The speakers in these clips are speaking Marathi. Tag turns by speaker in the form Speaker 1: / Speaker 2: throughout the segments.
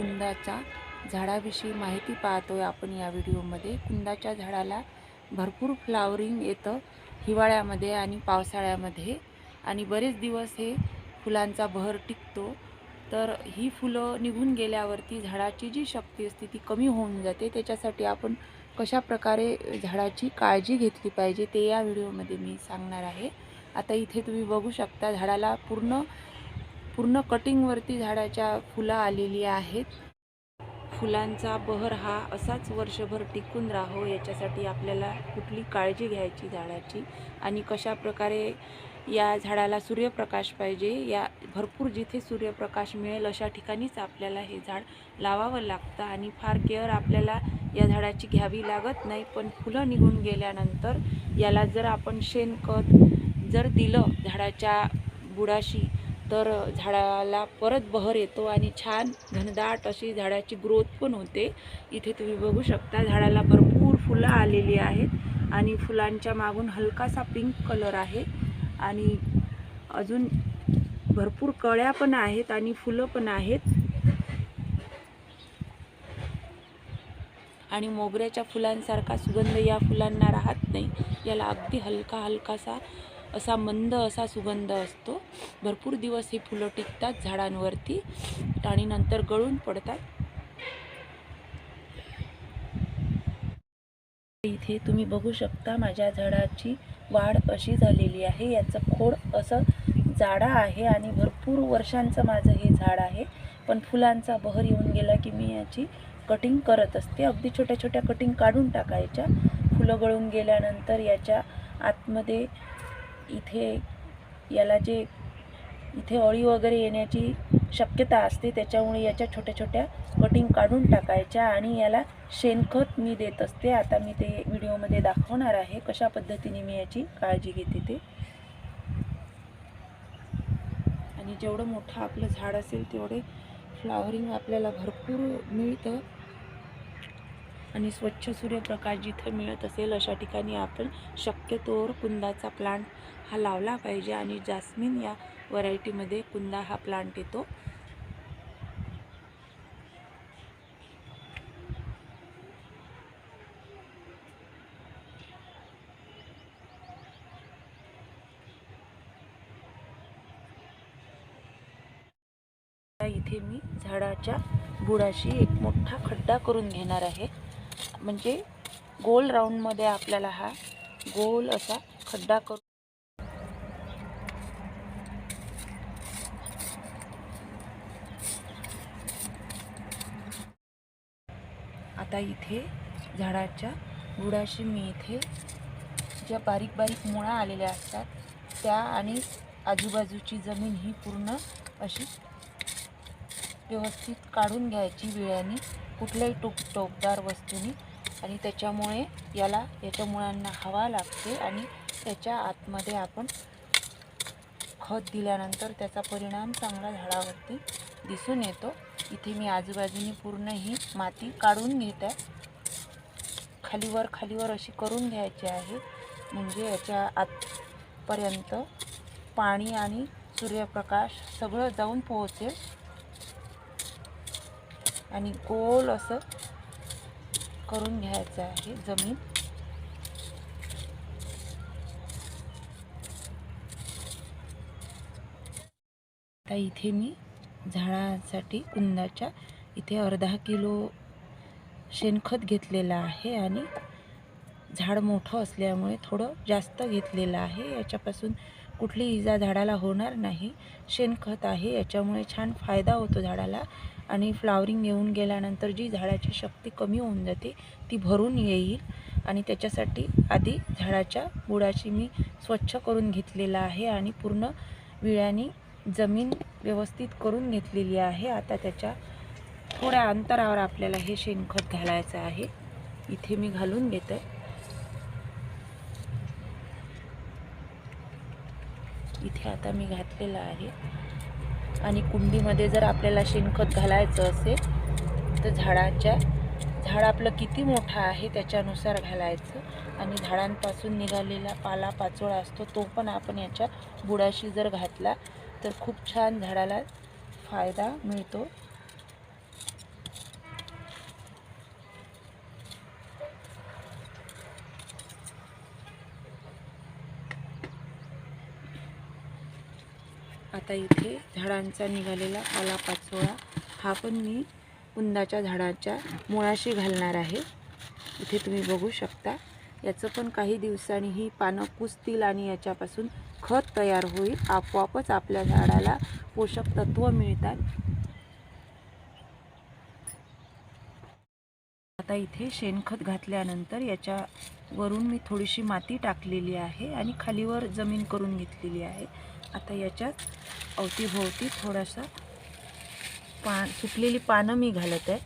Speaker 1: कुंदाच्या झाडाविषयी माहिती पाहतो आहे आपण या व्हिडिओमध्ये. कुंदाच्या झाडाला भरपूर फ्लावरिंग येतं हिवाळ्यामध्ये आणि पावसाळ्यामध्ये. आणि बरेच दिवस हे फुलांचा बहर टिकतो. तर ही फुलं निघून गेल्यावरती झाडाची जी शक्ती असते ती कमी होऊन जाते. त्याच्यासाठी आपण कशा प्रकारे झाडाची काळजी घेतली पाहिजे ते या व्हिडिओमध्ये मी सांगणार आहे. आता इथे तुम्ही बघू शकता झाडाला पूर्ण पूर्ण कटिंगवरती झाडाच्या फुलं आलेली आहेत. फुलांचा बहर हा असाच वर्षभर टिकून राहो याच्यासाठी आपल्याला कुठली काळजी घ्यायची झाडाची? आणि कशा प्रकारे या झाडाला सूर्यप्रकाश पाहिजे? या भरपूर जिथे सूर्यप्रकाश मिळेल अशा ठिकाणीच आपल्याला हे झाड लावावं लागतं. आणि फार केअर आपल्याला या झाडाची घ्यावी लागत नाही पण फुलं निघून गेल्यानंतर याला जर आपण शेणखत जर दिलं झाडाच्या बुडाशी तर झाडाला परत बहर येतो आणि छान घनदाट अशी झाडाची ग्रोथ पण होते. इथे तुम्ही बघू शकता झाडाला भरपूर फुलं आलेली आहेत आणि फुलांच्या मागून हलकासा पिंक कलर आहे आणि अजून भरपूर कळ्या पण आहेत आणि फुलं पण आहेत. आणि मोगऱ्याच्या फुलांसारखा सुगंध या फुलांना राहत नाही. याला अगदी हलका हलकासा असा मंद असा सुगंध असतो. भरपूर दिवस ही फुलं टिकतात झाडांवरती. आणि नंतर गळून पडतात. इथे तुम्ही बघू शकता माझ्या झाडाची वाढ अशी झालेली आहे. याचं खोड असं जाडा आहे आणि भरपूर वर्षांचं माझं हे झाड आहे. पण फुलांचा बहर येऊन गेला की मी याची कटिंग करत असते. अगदी छोट्या छोट्या कटिंग काढून टाकायच्या. फुलं गळून गेल्यानंतर याच्या आतमध्ये इथे याला जे इथे अळी वगैरे येण्याची शक्यता असते त्याच्यामुळे याच्या छोट्या छोट्या कटिंग काढून टाकायच्या आणि याला शेणखत मी देत असते. आता मी ते व्हिडिओमध्ये दाखवणार आहे कशा पद्धतीने मी याची काळजी घेते ते. आणि जेवढं मोठं आपलं झाड असेल तेवढे फ्लावरिंग आपल्याला भरपूर मिळतं. आणि स्वच्छ सूर्यप्रकाश जिथं मिळत असेल अशा ठिकाणी आपण शक्यतोवर कुंदाचा प्लांट हा लावला पाहिजे. आणि जास्मिन या व्हरायटीमध्ये कुंदा हा प्लांट येतो. आता इथे मी झाडाच्या बुडाशी एक मोठा खड्डा करून घेणार आहे. म्हणजे गोल राऊंडमध्ये आपल्याला हा गोल असा खड्डा करून आता इथे झाडाच्या गुडाशी मी इथे ज्या बारीक बारीक मुळा आलेल्या असतात त्या आणि आजूबाजूची जमीन ही पूर्ण अशी व्यवस्थित काढून घ्यायची विळ्याने कुठल्याही टोक टोकदार वस्तूनी आणि त्याच्यामुळे याला याच्या मुळांना हवा लागते आणि त्याच्या आतमध्ये आपण खत दिल्यानंतर त्याचा परिणाम चांगला झाडावरती दिसून येतो. इथे मी आजूबाजूनी पूर्ण ही माती काढून घेत आहे. खालीवर खालीवर अशी करून घ्यायची आहे. म्हणजे याच्या आतपर्यंत पाणी आणि सूर्यप्रकाश सगळं जाऊन पोहोचेल. आणि गोल असं करून घ्यायचं आहे जमीन. आता इथे मी झाडासाठी कुंदाच्या इथे अर्धा किलो शेणखत घेतलेलं आहे आणि झाड मोठं असल्यामुळे थोडं जास्त घेतलेलं आहे. याच्यापासून कुठली इजा झाडाला होणार नाही. शेणखत आहे याच्यामुळे छान फायदा होतो झाडाला. आणि फ्लावरिंग येऊन गेल्यानंतर जी झाडाची शक्ती कमी होऊन जाते ती भरून येईल. आणि त्याच्यासाठी आधी झाडाच्या बुडाची मी स्वच्छ करून घेतलेलं आहे आणि पूर्ण विळ्याने जमीन व्यवस्थित करून घेतलेली आहे. आता त्याच्या थोड्या अंतरावर आपल्याला हे शेणखत घालायचं आहे. इथे मी घालून घेते. इथे आता मी घातलेलं आहे. आणि कुंडीमध्ये जर आपल्याला शेणखत घालायचं असेल तर झाडाच्या झाड आपलं किती मोठं आहे त्याच्यानुसार घालायचं. आणि झाडांपासून निघालेला पाला पाचोळा असतो तो पण आपण याच्या बुडाशी जर घातला तर खूप छान झाडाला फायदा मिळतो. आता इथे झाडांचा निघालेला पालापाचोळा हा पण मी कुंदाच्या झाडाच्या मुळाशी घालणार आहे. इथे तुम्ही बघू शकता. याचं पण काही दिवसांनी ही पानं कुजतील आणि याच्यापासून खत तयार होईल. आपोआपच आपल्या झाडाला पोषक तत्व मिळतात. आता इथे शेणखत घातल्यानंतर याच्यावरून मी थोडीशी माती टाकलेली आहे आणि खालीवर जमीन करून घेतलेली आहे. आता याच्यात अवतीभोवती थोडासा पा सुकलेली पानं मी घालत आहे.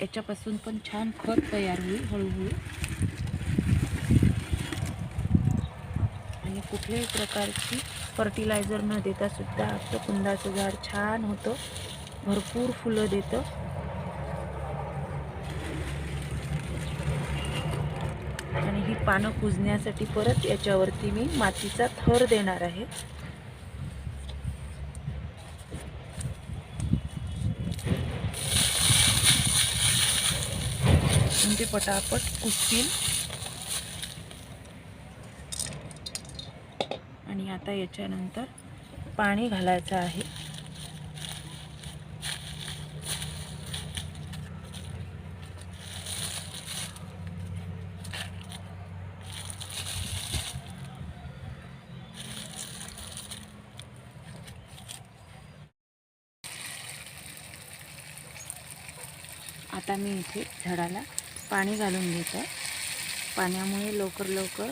Speaker 1: याच्यापासून पण छान खत तयार होईल हळूहळू. आणि कुठल्याही प्रकारची फर्टिलायझर न देता सुद्धा आपलं कुंदाचं झाड छान होतं. भरपूर फुलं देतं आणि ही पानं कुजण्यासाठी परत याच्यावरती मी मातीचा थर देणार आहे. म्हणजे पटापट कुजतील. आणि आता याच्यानंतर पाणी घालायचं आहे. आता मी इथे झाडाला पाणी घालून घेत. आहे पाण्यामुळे लवकर लवकर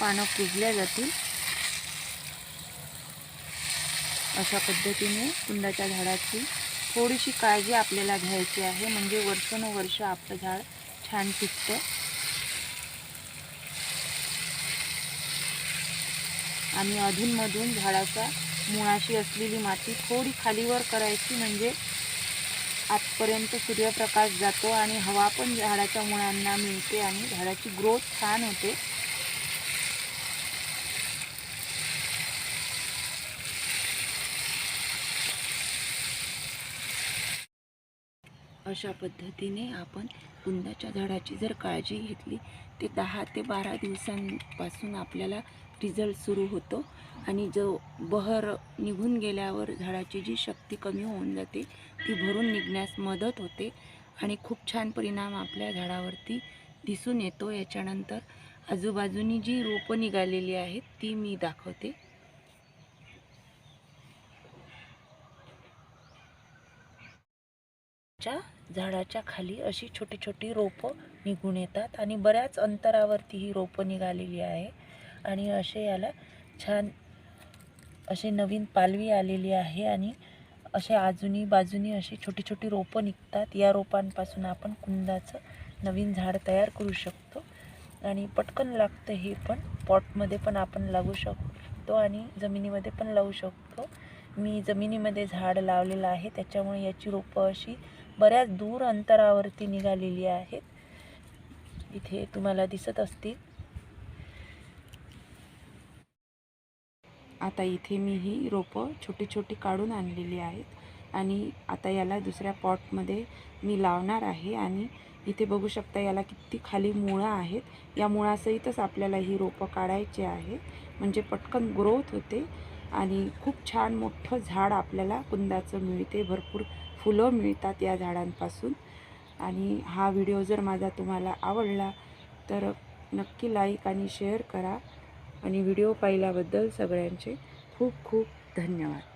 Speaker 1: पानं कुजल्या जातील. अशा पद्धतीने कुंडाच्या झाडाची थोडीशी काळजी आपल्याला घ्यायची आहे. म्हणजे वर्षानुवर्ष आपलं झाड छान टिकतं. आणि अधूनमधून झाडाच्या मुळाशी असलेली माती थोडी खालीवर करायची. म्हणजे आतपर्यंत सूर्यप्रकाश जातो आणि हवा पण झाडाच्या मुळांना मिळते आणि झाडाची ग्रोथ छान होते. अशा पद्धतीने आपण कुंदाच्या झाडाची जर काळजी घेतली ते दहा ते बारा दिवसांपासून आपल्याला रिझल्ट सुरू होतो. आणि जो बहर निघून गेल्यावर झाडाची जी शक्ती कमी होऊन जाते ती भरून निघण्यास मदत होते. आणि खूप छान परिणाम आपल्या झाडावरती दिसून येतो. याच्यानंतर आजूबाजूनी जी रोपं निघालेली आहेत ती मी दाखवते. च्या झाडाच्या खाली अशी छोटी छोटी रोपं निघून येतात आणि बऱ्याच अंतरावरती ही रोपं निघालेली आहे. आणि असे याला छान असे नवीन पालवी आलेली आहे आणि असे आजूनी बाजूनी अशी छोटी छोटी रोपं निघतात. या रोपांपासून आपण कुंदाचं नवीन झाड तयार करू शकतो आणि पटकन लागतं हे पण पॉटमध्ये पण आपण लागू शकतो आणि जमिनीमध्ये पण लावू शकतो. मी जमिनीमध्ये झाड लावलेलं आहे त्याच्यामुळे याची रोपं अशी बऱ्याच दूर अंतरावरती निघालेली आहेत. इथे तुम्हाला दिसत असतील. आता इथे मी ही रोपं छोटी छोटी काढून आणलेली आहेत आणि आता याला दुसऱ्या पॉटमध्ये मी लावणार आहे आणि इथे बघू शकता याला किती खाली मुळं आहेत. या मुळासहितच आपल्याला ही रोपं काढायची आहे म्हणजे पटकन ग्रोथ होते आणि खूप छान मोठं झाड आपल्याला कुंदाचं मिळते. भरपूर फुलं मिळतात या झाडांपासून. आणि हा व्हिडिओ जर माझा तुम्हाला आवडला तर नक्की लाईक आणि शेअर करा. आणि व्हिडिओ पाहिल्याबद्दल सगळ्यांचे खूप खूप धन्यवाद.